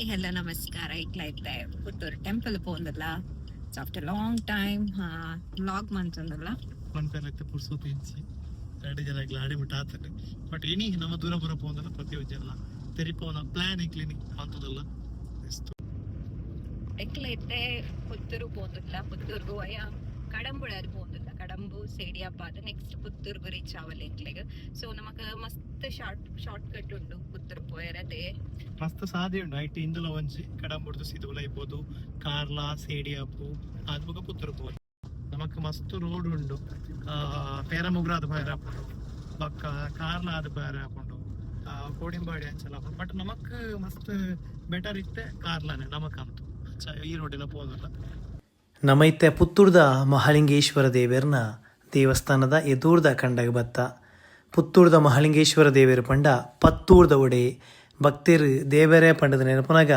Hi hello ನಮಸ್ಕಾರ. ಇಟ್ಲ ಇಟ್ಲೆ ಪುತ್ತೂರು ಟೆಂಪಲ್ ಪೋಂದಲ್ಲ ಆಫ್ಟರ್ ಲಾಂಗ್ ಟೈಮ್ ಲಾಗ್ ಮಂತಂದಲ್ಲ ಪನ್ಪೆಲತ್ತೆ ಪುರ್ಸೋತು ಇಂಚಿ ಎರಡು ಜನ ಆಡಿ ಬಿಟ್ಟು ಆತನೆ ಬಟ್ ಇನಿ ನಮ್ಮ ದೂರ ಬರ ಪೋಂದಲ್ಲ ಪ್ರತಿ ಜನ ತೆರಿಪೋನ ಪ್ಲಾನ್ ಕ್ಲಿನಿಕ್ ಅಂತದಲ್ಲ. ಎಕ್ಲ ಇತ್ತೆ ಪುತ್ತೂರು ಪೋಂದಿಲ್ಲ ಪುತ್ತೂರ್ಗು ಅಯ್ಯ ಕಡಂಬುಳಾರು ಪೋಂದಿಲ್ಲ ಸೇಡಿಯಪ್ಪ ಅದು ನೆಕ್ಸ್ಟ್ ಪುತ್ತೂರ್ ಬರಿ ಚಾವಲ್ ಎಂಕ್ಲೆಗ್ ಸೊ ನಮಕ್ ಮಸ್ತ್ ಶಾರ್ಟ್ ಶಾರ್ಟ್ ಕಟ್ ಉಂಡು ಪುತ್ತೂರ್ ಪೋಯರದೆ ಮಸ್ತ್ ಸಾಧ್ಯ ಉಂಡು ಐಟ್ ಇಂದುಲ ಒಂಜಿ ಕಡಂಬುಡ್ದು ಸಿದುಲ ಇಪ್ಪೋದು ಕಾರ್ಲಾ, ಸೇಡಿಯಾಪು ಅದು ಬೊಕ ಪುತ್ತೂರು ಪೋದು ನಮಕ್ ಮಸ್ತ್ ರೋಡ್ ಉಂಡು ಪೇರಮುಗ್ರ ಅದು ಬೇರೆ ಹಾಕೊಂಡು ಬಕ್ಕ ಕಾರ್ಲಾ ಅದು ಕೋಡಿಂಬಾಡಿ ಅಂಚಲ್ಲ ಬಟ್ ನಮಕ್ ಮಸ್ತ್ ಬೆಟರ್ ಇತ್ತೆ ಕಾರ್ಲಾನೆ, ನಮಕ್ ಅಂತೂ. ಈ ರೋಡಿನ ಪೋದಲ್ಲ. ನಮೈತೆ ಪುತ್ತೂರ್ದ ಮಹಾಲಿಂಗೇಶ್ವರ ದೇವೇರ್ನ ದೇವಸ್ಥಾನದ ಎದುರ್ದ ಕಂಡಾಗ ಬತ್ತ. ಪುತ್ತೂರ್ದ ಮಹಾಲಿಂಗೇಶ್ವರ ದೇವೇರು ಪಂಡ ಪತ್ತೂರ್ದ ಒಡೆ. ಭಕ್ತರು ದೇವರೇ ಪಂಡದ ನೆನಪನಾಗ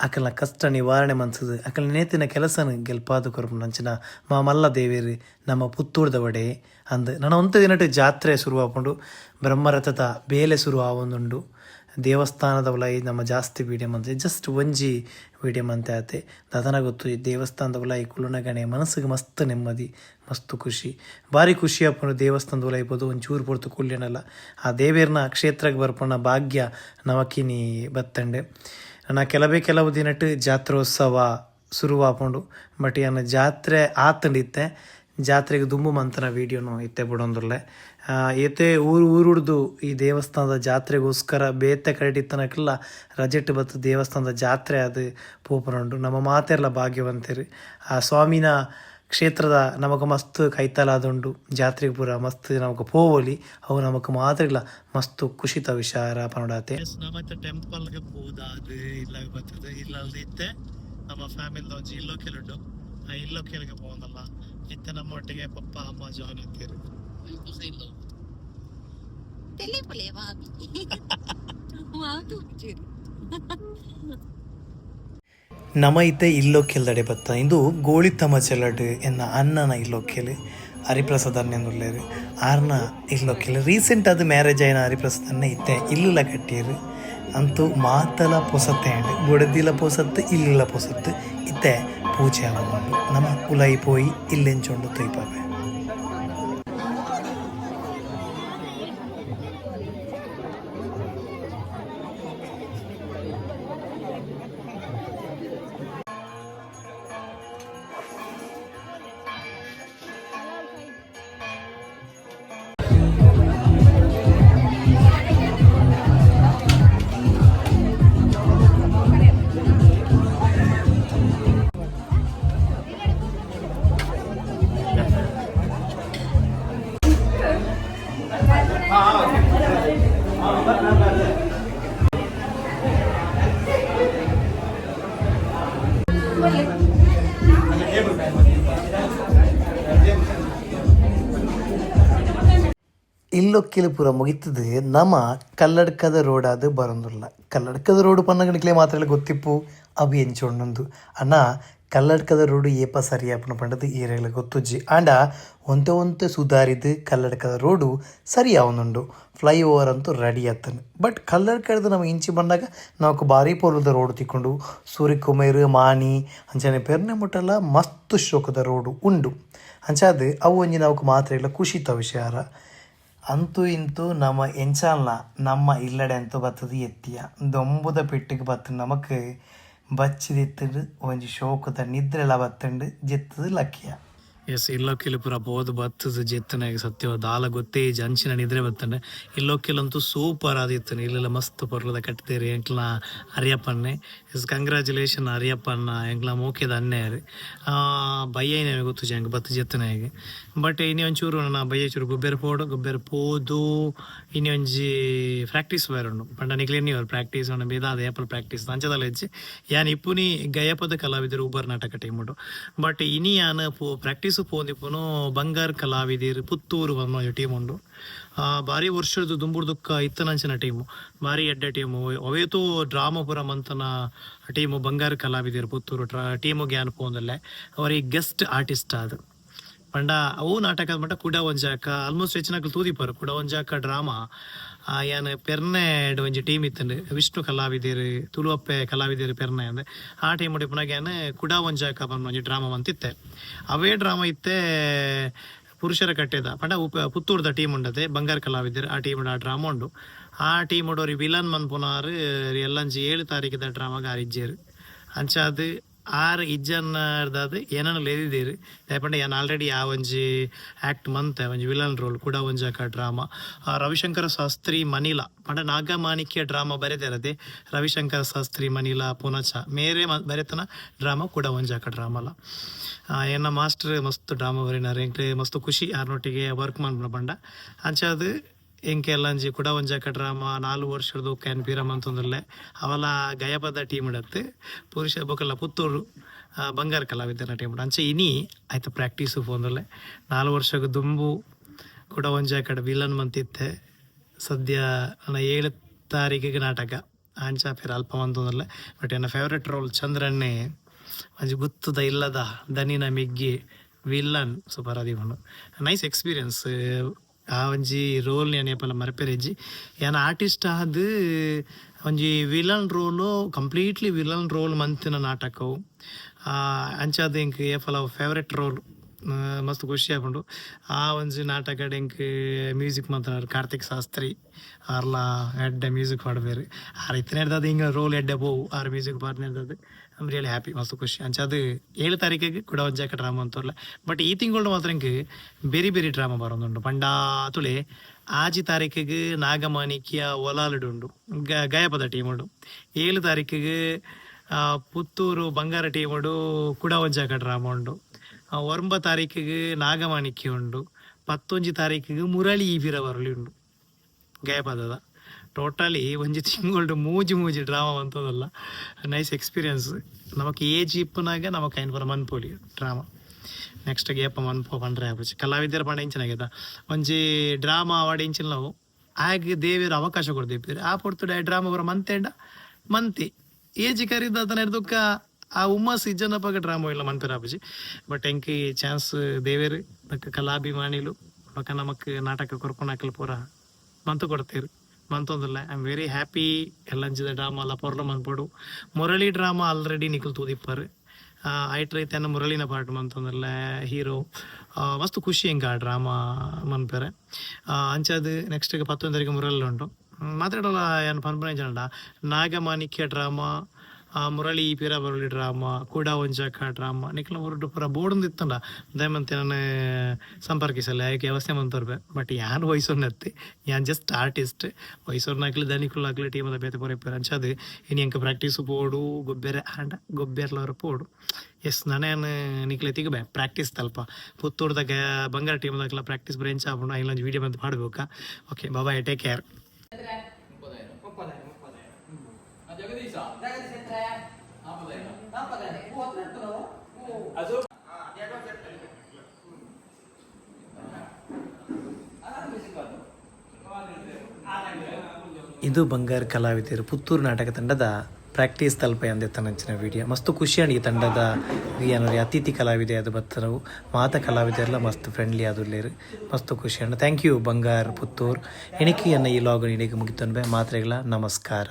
ಅಕಲ್ನ ಕಷ್ಟ ನಿವಾರಣೆ ಮನ್ಸದು, ಅಕಲ್ ನೇತಿನ ಕೆಲಸನ ಗೆಲ್ಪಾದು ಕೊರಪು ನಂಚಿನ ಮಾ ಮಲ್ಲ ದೇವೇರು ನಮ್ಮ ಪುತ್ತೂರ್ದ ಒಡೆ ಅಂದ್. ನನ್ನ ಒಂತ ದಿನಟ್ಟು ಜಾತ್ರೆ ಶುರುವಾಪುಂಡು, ಬ್ರಹ್ಮರಥದ ಬೇಲೆ ಶುರು ಆವೊಂದುಂಡು ದೇವಸ್ಥಾನದ ವಲಯ ನಮ್ಮ ಜಾಸ್ತಿ ವೀಡಿಯೋ ಅಂತೆ ಜಸ್ಟ್ ಒಂಜಿ ವೀಡಿಯೋ ಅಂತ ಆತೆ. ದಾದನ ಗೊತ್ತು, ಈ ದೇವಸ್ಥಾನದ ವಲಯ ಕುಲುನ ಗಣೆ ಮನಸ್ಸಿಗೆ ಮಸ್ತ್ ನೆಮ್ಮದಿ, ಮಸ್ತ್ ಖುಷಿ. ಭಾರಿ ಖುಷಿ ಆಪುಂಡು ದೇವಸ್ಥಾನದ ವಲಯ ಇರ್ಬೋದು ಒಂದು ಒಂಚೂರು ಪೊರ್ತು ಆ ದೇವೇರ್ನ ಕ್ಷೇತ್ರಕ್ಕೆ ಬರ್ಪಣ್ಣ ಭಾಗ್ಯ ನವಕಿನಿ ಬತ್ತಂಡೆ. ನನ್ನ ಕೆಲವೇ ಕೆಲವು ದಿನಟ್ಟು ಜಾತ್ರೋತ್ಸವ ಶುರುವಾಪುಂಡು. ಬಟ್ ಏನು ಜಾತ್ರೆ ಆತಂಡಿತ್ತೆ. ಜಾತ್ರೆಗೆ ದುಂಬು ಮಂತನ ವೀಡಿಯೋನು ಇತ್ತೆ ಬಿಡೋಂದ್ರಲ್ಲೇ. ಏತೆ ಊರು ಊರುಡ್ದು ಈ ದೇವಸ್ಥಾನದ ಜಾತ್ರೆಗೋಸ್ಕರ ಬೇತೆ ಕರಡಿತ್ತನಕ್ಕೆಲ್ಲ ರಜೆಟ್ ಬತ್ತು ದೇವಸ್ಥಾನದ ಜಾತ್ರೆ ಅದು ಪೋಪುನುಂಡು. ನಮ್ಮ ಮಾತೆಲ್ಲ ಭಾಗ್ಯವಂತರು. ಆ ಸ್ವಾಮಿನ ಕ್ಷೇತ್ರದ ನಮಗೆ ಮಸ್ತ್ ಕೈತಲಾದುಂಡು. ಜಾತ್ರೆಗೆ ಪೂರ ಮಸ್ತ್ ನಮಗೆ ಪೋವಲಿ. ಅವು ನಮಗೆ ಮಾತ್ರ ಮಸ್ತ್ ಖುಷಿತ ವಿಚಾರ ಪನೋಡಾತೆ. ನಮ್ಮತ್ತೆ ಟೆಂಪಲ್ಗೆ ಹೋದಾದು ಇಲ್ಲ ಬರ್ತದೆ ಅಲ್ಲಿ ಇತ್ತೆ ನಮ್ಮ ಫ್ಯಾಮಿಲಿ ಇಲ್ಲೋ ಕೆಲುಂಡು ಆ ಇಲ್ಲೋ ಕೆಲಿಗೆ ಇತ್ತೆ ನಮ್ಮ ಒಟ್ಟಿಗೆ ಪಪ್ಪ ಅಮ್ಮ ಜಾನ್ ಅಂತೀರು ತಲೆ ಇತ್ತೆ ಇಲ್ಲೊಕ್ಕೆಲ್ದಡೆ ಬತ್ತ. ಇಂದು ಗೋಳಿತಮ ಚೆಲ್ಲಡ್ ಎನ್ನ ಅನ್ನನ ಇಲ್ಲೊಕ್ಕೆಲ್ ಹರಿಪ್ರಸಾದ್ ಅನ್ನೆಂದುಲ್ಲೇರು ಆರ್ನ ಕೇಳಿ. ರೀಸೆಂಟ್ ಅದು ಮ್ಯಾರೇಜ್ ಆಯ್ನ ಹರಿಪ್ರಸಾದ್ ಅನ್ನ ಇತ್ತೆ. ಇಲ್ಲುಲ ಕಟ್ಟಿಯರು ಅಂತೂ ಮಾತಲ ಪೊಸತ್ತೆ ಅಂಡ್ ಬುಡದಿಲ ಪೊಸತ್ತು ಇಲ್ಲುಲ ಪೊಸತ್ತು. ಇತ್ತೆ. പൂച്ചയാകുന്നുണ്ട് നമ്മ ഉലായിപ്പോയി ഇല്ലെഞ്ചുകൊണ്ട് തൊയ്പ്പാവേ ಇಲ್ಲೊಕ್ಕಿಲು ಪೂರ ಮುಗಿತದೆ. ನಮ್ಮ ಕಲ್ಲಡ್ಕದ ರೋಡ್ ಅದು ಬರೋದಿಲ್ಲ ಕಲ್ಲಡ್ಕದ ರೋಡ್ ಪನ್ನಗಣಿಕ್ಲೆ ಮಾತ್ರ ಗೊತ್ತಿಪ್ಪು? ಅವು ಎಂಚೊಂಡೊಂದು ಅಣ್ಣ ಕಲ್ಲಡ್ಕದ ರೋಡು ಏಪ ಸರಿ ಆಪನ ಪಂಡದು ಏರಿಯಾಲ ಗೊತ್ತುಜ್ಜಿ. ಆಂಡ ಒಂತೆ ಒಂತೆ ಸುಧಾರಿದ ಕಲ್ಲಡ್ಕದ ರೋಡು ಸರಿ ಆವೊಂದುಂಡು ಫ್ಲೈ ಓವರ್ ಅಂತೂ ರೆಡಿ ಆತನು. ಬಟ್ ಕಲ್ಲಡ್ಕದ ನಮ್ಮ ಇಂಚಿ ಬಂದಾಗ ನಾವು ಭಾರಿ ಪೋಲದ ರೋಡ್ ತಿಕ್ಕೊಂಡು ಸೂರ್ಯಕುಮೇರ್, ಮಾಣಿ, ಅಂಚನೆ ಪೆರ್ನೆ ಮುಟ್ಟಲ್ಲ ಮಸ್ತ್ ಶೋಕದ ರೋಡು ಉಂಡು. ಅಂಚಾದ ಅವು ಒಂಜಿ ನಾವು ಇಲ್ಲ, ಖುಷಿತ ವಿಷಯ ಅಂತೂ ಇಂತೂ ನಮ್ಮ ಎಂಚಾಲ್ನ ನಮ್ಮ ಇಲ್ಲಡೆ ಅಂತೂ ಬತ್ತದ ಎತ್ತಿಯ. ದೊಂಬುದ ಪೆಟ್ಟಿಗೆ ಬತ್ತ ನಮಕ್ ಬಚ್ಚಿದಿತ್ತಂಡು ಒಂಜಿ ಶೋಕದ ನಿದ್ರೆಲ ಬತ್ತಂಡು ಜೆತ್ತದು ಲಕ್ಕಿಯ ಎಸ್ ಇಲ್ಲೋಕಿಲು ಪೂರ ಬೋದು ಬತ್ತದ ಜೆತ್ತನಾಗ ಸತ್ಯವ ದಾಲ ಗೊತ್ತೇ ಜಂಚಿನ ನಿದ್ರೆ ಬತ್ತಂಡೆ ಇಲ್ಲೋಕಿಲಂತೂ ಸೂಪರ್ ಆದಿತ್ತು ಇಲ್ಲೆಲ್ಲ ಮಸ್ತ್ ಪರ್ಲದ ಕಟ್ತೀರಿ ಎಂಕ್ಲ ಅರಿಯಪ್ಪನ್ನೆ ಎಸ್ ಕಂಗ್ರ್ಯಾಚುಲೇಷನ್ ಅರಿಯಪ್ಪನ್ನ ಎಂಕ್ಲ ಮೋಕೆದ ಅನ್ನೆಯರು ಬಯ್ಯನೇ ಗೊತ್ತು ಜಂಗ್ ಬತ್ತ ಜೆತ್ತನಾಗೆ ಬಟ್ ಇನ್ನೇ ಒಂಚೂರು ನನ್ನ ಬಯ್ಯ ಚೂರು ಗೊಬ್ಬೆರ್ ಪೋಡು ಗೊಬ್ಬೆರ್ ಪೋದು ಇನ್ನೇ ಒಂಜಿ ಪ್ರಾಕ್ಟೀಸ್ ಬೇರುಂಡು ಪಂಡ ನಿಕ್ಲೇನಿ ಅವ್ರು ಪ್ರಾಕ್ಟೀಸ್ ಉಂಡು ಬೇದಾದ ಏಪಲ್ ಪ್ರಾಕ್ಟೀಸ್ ಅಂಚದಲ್ಲ ಹೆಚ್ಚಿ ಯಾನ್ ಇಪ್ಪುನಿ ಗಯಪದ ಕಲಾವಿದರು ಉಬರ್ ನಾಟಕ ಟೀಮ್ ಬಟ್ ಇನಿ ಯಾನ್ ಪೋ ಪ್ರಾಕ್ಟೀಸ್ ಪೋಂದಿಪ್ಪುನು ಬಂಗಾರ್ ಕಲಾವಿದಿರು ಪುತ್ತೂರು ಅನ್ನೋ ಟೀಮ್ ಉಂಡು ಬಾರಿ ವರ್ಷದ ದುಂಬುರ್ದುಕ್ಕ ಇತ್ತನಂಚಿನ ಟೀಮು ಬಾರಿ ಎಡ್ಡೆ ಟೀಮು ಅವೇತು ಡ್ರಾಮಾ ಪುರ ಮಂತನ ಟೀಮು ಬಂಗಾರ ಕಲಾವಿದಿರ್ ಪುತ್ತೂರು ಟೀಮು ಗ್ಯಾನ್ ಪೋಂದಲ್ಲೇ ಅವರಿಗೆ ಗೆಸ್ಟ್ ಆರ್ಟಿಸ್ಟ್ ಅದು ಪಂಡ, ಅವು ನಾಟಕ ಮಟ್ಟ ಕುಡ ಒಂಜಾಕ ಆಲ್ಮೋಸ್ಟ್ ಹೆಚ್ಚಿನಕ್ಲು ತೂದಿಪ್ಪರು ಕುಡ ಒಂಜಾಕ ಡ್ರಾಮಾ ಯಾನ್ ಪೆರ್ನೆಡ್ ಒಂಜಿ ಟೀಮ್ ಇತ್ತಂಡು ವಿಷ್ಣು ಕಲಾವಿದೆರ್ ತುಳುವಪ್ಪೆ ಕಲಾವಿದೆರ್ ಪೆರ್ನೆ ಅಂದ್ರೆ ಆ ಟೀಮ್ ಉಡಿಪುನಾಗ ಏನ್ ಕುಡ ಒಂಜಾಕ ಪನ್ನ ಒಂಜಿ ಡ್ರಾಮಾ ಅಂತಿತ್ತೆ ಅವೇ ಡ್ರಾಮಾ ಇತ್ತೆ ಪುರುಷರ ಕಟ್ಟೆದ. ಪಂಡ ಉಪ, ಪುತ್ತೂರ್ದ ಟೀಮ್ ಉಂಡದೆ, ಬಂಗಾರ ಕಲಾವಿದರು, ಆ ಟೀಮ್ ಆ ಡ್ರಾಮಾ ಉಂಡು. ಆ ಟೀಮ್ ಉಡೋರಿ ವಿಲನ್ ಮನ್ಪುನಾರು, ಎಲ್ಲಂಜಿ ಏಳು ತಾರೀಕಿದ ಡ್ರಾಮಾಗ ಆರಿಜ್ಜೇರು ಅಂಚಾದ್ ಆರ್ ಇಜ್ಜನ್ನರ್ದಾದ್ ಏನನ್ನ ಲೇದಿದ್ದೀರಿ? ಯಾಪಂಡ ಏನ್ ಆಲ್ರೆಡಿ ಆ ಒಂಜಿ ಆಕ್ಟ್ ಮಂತ್, ಒಂಜಿ ವಿಲನ್ ರೋಲ್ ಕೂಡ ಒಂಜಾಕ ಡ್ರಾಮಾ ರವಿಶಂಕರ ಶಾಸ್ತ್ರಿ ಮನಿಲ, ಪಂಡ ನಾಗಮಾಣಿಕ್ಯ ಡ್ರಾಮಾ ಬರೆದಿರದೆ ರವಿಶಂಕರ ಶಾಸ್ತ್ರಿ ಮನಿಲ ಪುನಚ. ಮೇರೆ ಬರೆತನ ಡ್ರಾಮಾ ಕೂಡ ಒಂಜಾಕ ಡ್ರಾಮಲ ಏನ ಮಾಸ್ಟರ್ ಮಸ್ತ್ ಡ್ರಾಮಾ ಬರೀನಾರೆ. ಎಂಕ್ಲೆ ಮಸ್ತ್ ಖುಷಿ ಆರ್ನೊಟ್ಟಿಗೆ ವರ್ಕ್ ಮಾಡ್ಬಿಡ ಬಂಡ ಅಂಚಾದ್ ಎಂಕೆ ಲಂಜಿ ಕುಡ ಒಂಜಾಕ ಡ್ರಾಮಾ ನಾಲ್ಕು ವರ್ಷದ ಕ್ಯಾನ್ ಪಿರಮ್ ಅಂತಂದ್ರಲೆ ಅವಲ ಗಯಪದ ಟೀಮ್ ಇಡತ್ತೆ. ಪುರುಷ ಬೊಕಲ್ಲ ಪುತ್ತೂರು ಬಂಗಾರ ಕಲಾವಿದನ ಟೀಮ್ ಇಡ ಅಂಚೆ ಇನಿ ಆಯ್ತು ಪ್ರಾಕ್ಟೀಸ್ ಫೋನಲ್ಲೇ ನಾಲ್ಕು ವರ್ಷಕ್ಕೆ ದುಂಬು ಕುಡ ಒಂಜಾಕಡ ವಿಲನ್ ಮಂತಿತ್ತೆ. ಸದ್ಯ ನನ್ನ ಏಳು ತಾರೀಕಿಗೆ ನಾಟಕ, ಆಂಚ ಫೇರ್ ಅಲ್ಪ ಅಂತಂದ್ರಲೆ ಬಟ್ ನನ್ನ ಫೇವ್ರೆಟ್ ರೋಲ್ ಚಂದ್ರನ್ನೇ ಒಂಜಿ ಗುತ್ತದ ಇಲ್ಲದ ದನಿನ ಮಿಗ್ಗಿ ವಿಲ್ಲನ್ ಸೂಪರ್ ಅದೀವನು ನೈಸ್ ಎಕ್ಸ್ಪೀರಿಯನ್ಸ್ ಆ ಒಂಜಿ ರೋಲ್ ನಾನು ஏன்னா ಆರ್ಟಿಸ್ಟ್ ಆದ್ ಒಂಜಿ villain role completely villain role ಮಂತಿನ ನಾಟಕವು. ಆ, ಅಂಚಾದ್ ಇಂಕ್ ಏಪಲ ಫೇವ್ರೆಟ್ ರೋಲ್ ಮಸ್ತ್ ಖುಷಿ ಆಪುಂಡು ಆ ಒಂಜಿ ನಾಟಕ ಎಂಕ್ ಮ್ಯೂಸಿಕ್ ಮಾತಾಡೋರು ಕಾರ್ತಿಕ್ ಶಾಸ್ತ್ರಿ ಆರ್ಲ ಎಡ್ಡೆ ಮ್ಯೂಸಿಕ್ ಪಾಡ್ಬೇರು ಆರ್ ಇತ್ತನೇ ಇಂಗ ಹಿಂಗೆ ರೋಲ್ ಎಡ್ಡೆ ಬೋವು ಆರ್ ಮ್ಯೂಸಿಕ್ ಪಾಡ್ನೇ ಹಿಡ್ದದು. ಐಮ್ ರಿಯಲಿ ಹ್ಯಾಪಿ ಮಸ್ತ್ ಖುಷಿ. ಅಂಚದು ಏಳು ತಾರೀಕಿಗೆ ಕೂಡ ಒಂಜಾಕ ಡ್ರಾಮಾ ಅಂತವ್ರಲ್ಲ ಬಟ್ ಈ ತಿಂಗಳು ಮಾತ್ರ ಇಂಕ್ ಬೇರೆ ಬೇರೆ ಡ್ರಾಮಾ ಬರೋದುಂಡು ಪಂಡಾ ತುಳೆ ಆಜಿ ತಾರೀಕಿಗೆ ನಾಗಮಾಣಿಕ್ಯ ಒಲಾಲುಡುಂಡು. ಗ, ಗಯಪದ ಟೀಮ್ ಉಂಡು ಏಳು ತಾರೀಕಿಗೆ ಪುತ್ತೂರು ಬಂಗಾರ ಟೀಮ್ ಉಂಡು ಒಂಜಾಕ ಡ್ರಾಮಾ ಉಂಡು. ಒಂಬ ತಾರೀಕಿಗೆ ನಾಗಮಾಣಿಕ್ಯ ಉಂಡು ಪತ್ತೊಂಜಿ ತಾರೀಕಿಗೆ ಮುರಳಿ ಈಬಿರ ಬರಲಿ ಉಂಡು ಗಯಪದದ. ಟೋಟಲಿ ಒಂಜಿ ತಿಂಗಳು ಮೂಜಿ ಮೂಜಿ ಡ್ರಾಮಾ ಅಂತದಲ್ಲ ನೈಸ್ ಎಕ್ಸ್ಪೀರಿಯನ್ಸ್ ನಮಕ್ ಏಜ್ ಇಪ್ಪನಾಗ ನಮಕ್ ಐನ್ ಬರ ಮನ್ಪೋಲಿ ಡ್ರಾಮಾ. ನೆಕ್ಸ್ಟ್ ಏಪ ಮನ್ಪೋ, ಪಂಡ್ರೆ ಆಪುಜಿ ಕಲಾವಿದರ ಪಂಡ ಇಂಚಿನಾಗ್ಯದ ಒಂಜಿ ಡ್ರಾಮಾ ಅವಾರ್ಡ್ ಇಂಚಿನ ನಾವು? ಆಗ ದೇವಿಯರು ಅವಕಾಶ ಕೊಡ್ದಿಪ್ಪಿರಿ ಆ ಪೊಡ್ತುಡೆ ಡ್ರಾಮಾ ಬರ ಮಂತೆಂಡ ಮಂತಿ. ಏಜ್ ಕರೀದ ಅದನ್ನ ಹಿಡ್ದುಕ್ಕ ಆ ಉಮ್ಮಸ್ ಇಜ್ಜನಪ್ಪಾಗ ಡ್ರಾಮಾ ಇಲ್ಲ ಮನ್ಪೇರ ಆಪುಜಿ ಬಟ್ ಎಂಕಿ ಚಾನ್ಸ್ ದೇವೇರಿ ಕಲಾಭಿಮಾನಿಲು ನಮಕ್ ನಾಟಕ ಕೊರ್ಕೊಂಡು ಹಾಕಲ್ ಪೂರ ಮಂತು ಕೊಡ್ತೀರಿ ಮಂತೊಂದಿಲ್ಲ ಐ ಆಮ್ ವೆರಿ ಹ್ಯಾಪಿ ಎಲ್ಲಂಜಿದ ಡ್ರಾಮಾ ಅಲ್ಲ, ಪೊರ್ಲ ಮನ್ಪಡು ಮುರಳಿ ಡ್ರಾಮಾ ಆಲ್ರೆಡಿ ನಿಖಲ್ ತೂದಿಪ್ಪರು. ಐಟ್ ರೈತನ ಮುರಳಿನ ಪಾಟ್ ಮಂತೊಂದಿಲ್ಲ ಹೀರೋ ಮಸ್ತ್ ಖುಷಿ ಹೆಂಗ ಆ ಡ್ರಾಮಾ ಮನ್ಪೇರೆ ಅಂಚದು ನೆಕ್ಸ್ಟ್ ಪತ್ತೊಂದು ತಾರೀಕು ಮುರಳಿ ಉಂಟು. ಮಾತಾಡಲ್ಲ ಏನು ಪನ್ಪನೆ ಜನ ನಾಗಮಾಣಿಕ್ಯ ಡ್ರಾಮಾ ಆ ಮುರಳಿ ಪೀರ ಮುರಳಿ ಡ್ರಾಮಾ, ಕೂಡ ಒಂಜಾಕ ಡ್ರಾಮಾ, ನಿಕ್ಲ ಹೊರಟು ಪೂರ ಬೋರ್ಡ್ ಇತ್ತಂಡ. ದಯಮಂತೆ ನಾನು ಸಂಪರ್ಕಿಸಲ್ಲ ಯಾಕೆ ವ್ಯವಸ್ಥೆ ಮಂತರ್ಬೆ ಬಟ್ ಯಾನ್ ವಯಸ್ಸೋರ್ನತ್ತಿ ಯಾನ್ ಜಸ್ಟ್ ಆರ್ಟಿಸ್ಟ್ ವಯಸ್ಸೋರ್ನಾಗ್ಲಿ ದನಿಕುಲ್ಲಾಗ್ಲಿ ಟೀಮದ ಬೇತೆ ಪೂರ ಇಪ್ಪರು ಅಂಚದು. ಇನ್ನು ಎಂಕ ಪ್ರಾಕ್ಟೀಸ್ ಪೋಡು, ಗೊಬ್ಬೆರೆ ಆಂಡ ಗೊಬ್ಬೆರ್ಲವ್ರ ಪೋಡು. ಎಸ್ ನಾನೇನು ನಿಕ್ಲೆ ತಿಗಬೆ ಪ್ರಾಕ್ಟೀಸ್ ತಲ್ಪ. ಪುತ್ತೂರ್ದಾಗ ಬಂಗಾರ ಟೀಮ್ದಾಗೆಲ್ಲ ಪ್ರಾಕ್ಟೀಸ್ ಬ್ರೆಂಚ್ ಆಗ್ಬಿಡು ಇಲ್ಲೊಂದು ವಿಡಿಯೋ ಬಂದು ಮಾಡ್ಬೇಕಾ. ಓಕೆ ಬಾಬಾ ಟೇಕ್ ಕೇರ್ ಇದು ಬಂಗಾರ ಕಲಾವಿದರು ಪುತ್ತೂರು ನಾಟಕ ತಂಡದ ಪ್ರಾಕ್ಟೀಸ್ ತಲ್ಪ ಅಂದೆ ತನ್ನಂಚಿನ ವಿಡಿಯೋ. ಮಸ್ತ್ ಖುಷಿಯಾಗಿ ಈ ತಂಡದ ಏನೋ ಅತಿಥಿ ಕಲಾವಿದೆ ಅದು ಬತ್ತನವು ಮಾತ ಕಲಾವಿದರೆಲ್ಲ ಮಸ್ತ್ ಫ್ರೆಂಡ್ಲಿ ಆದುಲ್ಲೇರು ಮಸ್ತ್ ಖುಷಿಯಂಡ ಥ್ಯಾಂಕ್ ಯು ಬಂಗಾರ್ ಪುತ್ತೂರ್. ಎಣಿಕೆಯನ್ನು ಈ ಲಾಗ್ ಇಡೀಗೆ ಮುಗಿತನ್ಬೆ. ಮಾತ್ರೆಗಳ ನಮಸ್ಕಾರ.